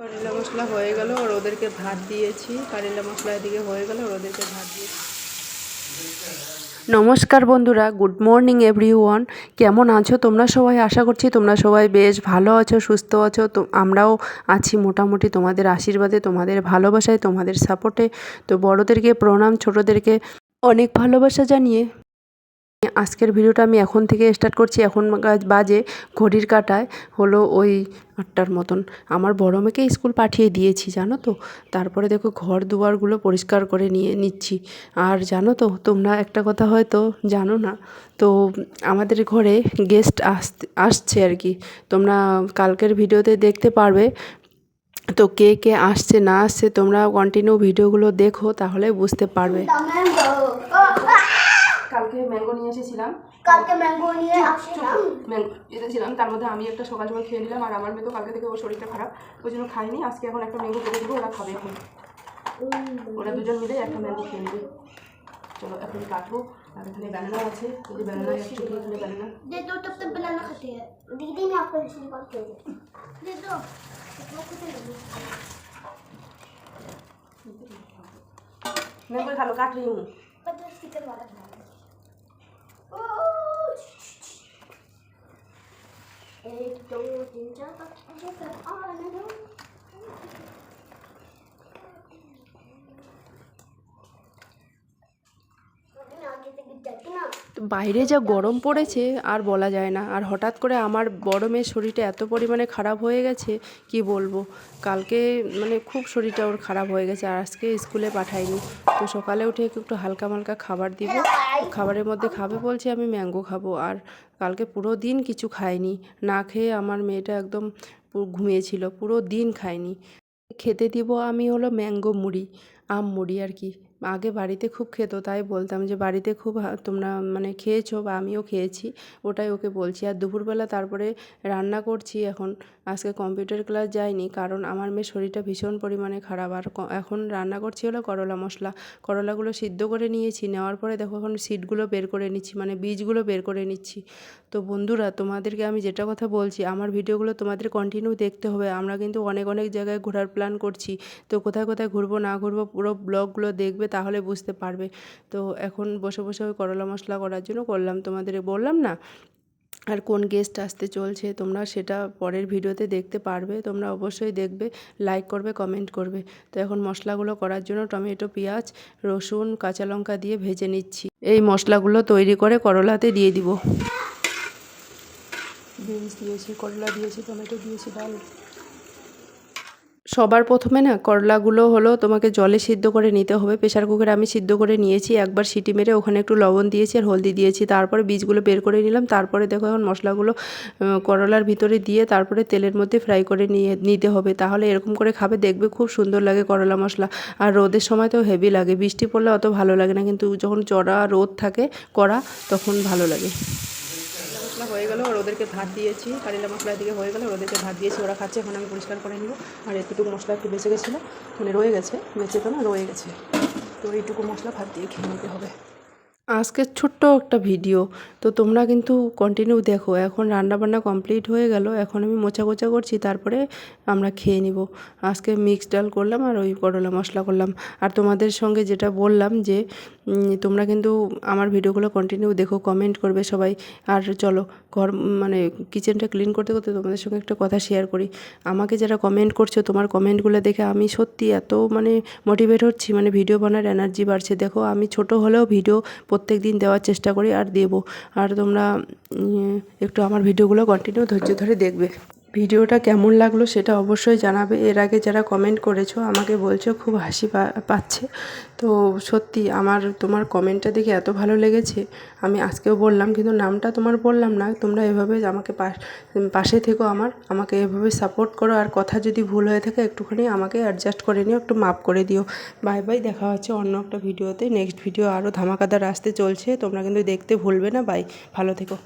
কারেলা মশলা হয়ে গেল, আর ওদেরকে ভাত দিয়েছি। কারেলা মশলা এদিকে হয়ে গেল, আর ওদেরকে ভাত দিয়েছি নমস্কার বন্ধুরা, গুড মর্নিং এভরি ওয়ান কেমন আছো তোমরা সবাই? আশা করছি তোমরা সবাই বেশ ভালো আছো, সুস্থ আছো। তো আমরাও আছি মোটামুটি তোমাদের আশীর্বাদে, তোমাদের ভালোবাসায়, তোমাদের সাপোর্টে। তো বড়োদেরকে প্রণাম, ছোটোদেরকে অনেক ভালোবাসা জানিয়ে আজকের ভিডিওটা আমি এখন থেকে স্টার্ট করছি। এখন বাজে ঘড়ির কাটায়। হলো ওই আটটার মতন। আমার বড় মেয়েকে স্কুল পাঠিয়ে দিয়েছি, জানো তো? তারপরে দেখো ঘর দুয়ারগুলো পরিষ্কার করে নিয়ে নিচ্ছি। আর জানো তো, তোমরা একটা কথা হয়তো জানো না? তো আমাদের ঘরে গেস্ট আসতে, আসছে আর কি। তোমরা কালকের ভিডিওতে দেখতে পারবে। তো কে কে আসছে না আসছে তোমরা কন্টিনিউ ভিডিওগুলো দেখো, তাহলে বুঝতে পারবে। কালকে ম্যাঙ্গো নিয়ে এসেছিলাম কালকে ম্যাঙ্গো নিয়ে আসলাম ম্যাঙ্গো এসেছিলাম তার মধ্যে আমি একটা সকাল সকাল খেয়ে নিলাম আর আমার মেয়ে তো কালকে থেকে ওর শরীরটা খারাপ ওই জন্য খাইনি আজকে এখন একটা ম্যাঙ্গো কেটে দেবো ওরা খাবে এখন ওরা দুজন মিলে একটা ম্যাঙ্গো খেয়ে নেবে চলো এখন কাটবো আর এখানে ব্যানানা আছে এই যে ব্যানানা একটু এখানে ব্যানানা दे दो तब तक बनाना खाते हैं दीदी मैं आपको ऐसे निकाल के दे दे दो वो कितने लगे? ম্যাঙ্গো 에이, 너무 진짜 딱 하셨어요. 아, 안녕. তো বাইরে যা গরম পড়েছে আর বলা যায় না। আর হঠাৎ করে আমার বড় মেয়ের শরীরটা এত পরিমাণে খারাপ হয়ে গেছে, কি বলব? কালকে মানে খুব শরীরটা ওর খারাপ হয়ে গেছে, আর আজকে স্কুলে পাঠাইনি। তো সকালে উঠে একটু হালকা মালকা খাবার দিব। খাবারের মধ্যে খাবে বলছে আমি ম্যাঙ্গো খাব। আর কালকে পুরো দিন কিছু খায়নি না খেয়ে আমার মেয়েটা একদম ঘুমিয়েছিল। পুরো দিন খায়নি খেতে দিব আমি হলো ম্যাঙ্গো মুড়ি। আম মুড়ি আর কি। আগে বাড়িতে খুব খেত, তাই বলতাম যে বাড়িতে খুব তোমরা মানে খেয়েছো বা আমিও খেয়েছি, ওটাই ওকে বলছি। আর দুপুরবেলা তারপরে রান্না করছি এখন। আজকে কম্পিউটার ক্লাস যাইনি কারণ আমার মেয়ের শরীরটা ভীষণ পরিমাণে খারাপ। আর এখন রান্না করছি হলো করলা মশলা। করলাগুলো সিদ্ধ করে নিয়েছি, নেওয়ার পরে দেখো এখন সিডগুলো বের করে নিচ্ছি মানে বীজগুলো বের করে নিচ্ছি। তো বন্ধুরা, তোমাদেরকে আমি যেটা কথা বলছি, আমার ভিডিওগুলো তোমাদের কন্টিনিউ দেখতে হবে। আমরা কিন্তু অনেক অনেক জায়গায় ঘোরার প্ল্যান করছি। তো কোথায় কোথায় ঘুরবো, না ঘুরবো পুরো ব্লগগুলো দেখবে তাহলে বুঝতে পারবে। তো এখন বসে বসে ওই করলা মশলা করার জন্য করলাম, তোমাদের বললাম না? আর কোন গেস্ট আসতে চলছে তোমরা সেটা পরের ভিডিওতে দেখতে পারবে, তোমরা অবশ্যই দেখবে লাইক করবে কমেন্ট করবে। তো এখন মশলাগুলো করার জন্য টমেটো, পেঁয়াজ, রসুন, কাঁচা লঙ্কা দিয়ে ভেজে নিচ্ছি। এই মশলাগুলো তৈরি করে করলাতে দিয়ে দিব। বিনস দিয়েছি, করলা দিয়েছি, টমেটো দিয়েছি, ডাল সবার প্রথমে না করলাগুলো হলো তোমাকে জলে সিদ্ধ করে নিতে হবে। প্রেশার কুকারে আমি সিদ্ধ করে নিয়েছি, একবার সিটি মেরে ওখানে একটু লবণ দিয়েছি আর হলদি দিয়েছি। তারপরে বীজগুলো বের করে নিলাম, তারপরে দেখো এখন মশলাগুলো করলার ভিতরে দিয়ে তারপরে তেলের মধ্যে ফ্রাই করে নিয়ে, নিতে হবে। তাহলে এরকম করে খাবে, দেখবে খুব সুন্দর লাগে করলা মশলা। আর রোদের সময় তো হেভি লাগে। বৃষ্টি পড়লে অত ভালো লাগে না, কিন্তু যখন চড়া রোদ থাকে কড়া, তখন ভালো লাগে। মশলা হয়ে গেল, আর ওদেরকে ভাত দিয়েছি। কারিলা মশলা দিকে হয়ে গেলো ওদেরকে ভাত দিয়েছি, ওরা খাচ্ছে, এখন আমি পরিষ্কার করে নিব। আর এতটুকু মশলা একটু বেঁচে গেছিল মানে রয়ে গেছে, বেঁচে তো না, রয়ে গেছে। তো এইটুকু মশলা ভাত দিয়ে খেয়ে নিতে হবে। আজকের ছোট্ট একটা ভিডিও। তো তোমরা কিন্তু কন্টিনিউ দেখো। এখন রান্নাবান্না কমপ্লিট হয়ে গেল। এখন আমি মোচা কোচা করছি, তারপরে আমরা খেয়ে নিব। আজকে মিক্স ডাল করলাম আর ওই করলা মশলা করলাম। আর তোমাদের সঙ্গে যেটা বললাম যে তোমরা কিন্তু আমার ভিডিওগুলো কন্টিনিউ দেখো কমেন্ট করবে সবাই। আর চলো, ঘর মানে কিচেনটা ক্লিন করতে করতে তোমাদের সঙ্গে একটা কথা শেয়ার করি। আমাকে যারা কমেন্ট করছ, তোমার কমেন্টগুলো দেখে আমি সত্যি এত মানে মোটিভেট হচ্ছি। মানে ভিডিও বানার এনার্জি বাড়ছে। দেখো, আমি ছোট হলেও ভিডিও প্রত্যেক দিন দেওয়ার চেষ্টা করি আর দেবো। আর তোমরা একটু আমার ভিডিওগুলো কন্টিনিউ ধৈর্য ধরে দেখবে। ভিডিওটা কেমন লাগল সেটা অবশ্যই জানাবে। এর আগে যারা কমেন্ট করেছ, আমাকে বলছো, খুব হাসি পাচ্ছে। তো সত্যি আমার, তোমার কমেন্টটা দেখে এত ভালো লেগেছে। আমি আজকেও বললাম, কিন্তু নামটা তোমার বললাম না। তোমরা এভাবে আমাকে পাশ- পাশে থেকো আমার। আমাকে এভাবে সাপোর্ট করো। আর কথা যদি ভুল হয়ে থাকে, একটুখানি আমাকে অ্যাডজাস্ট করে নিও, একটু মাপ করে দিও। বাই বাই দেখা হচ্ছে অন্য একটা ভিডিওতে নেক্সট ভিডিও আরও ধামাকাদার আসতে চলছে। তোমরা কিন্তু দেখতে ভুলবে না। বাই ভালো থেকো।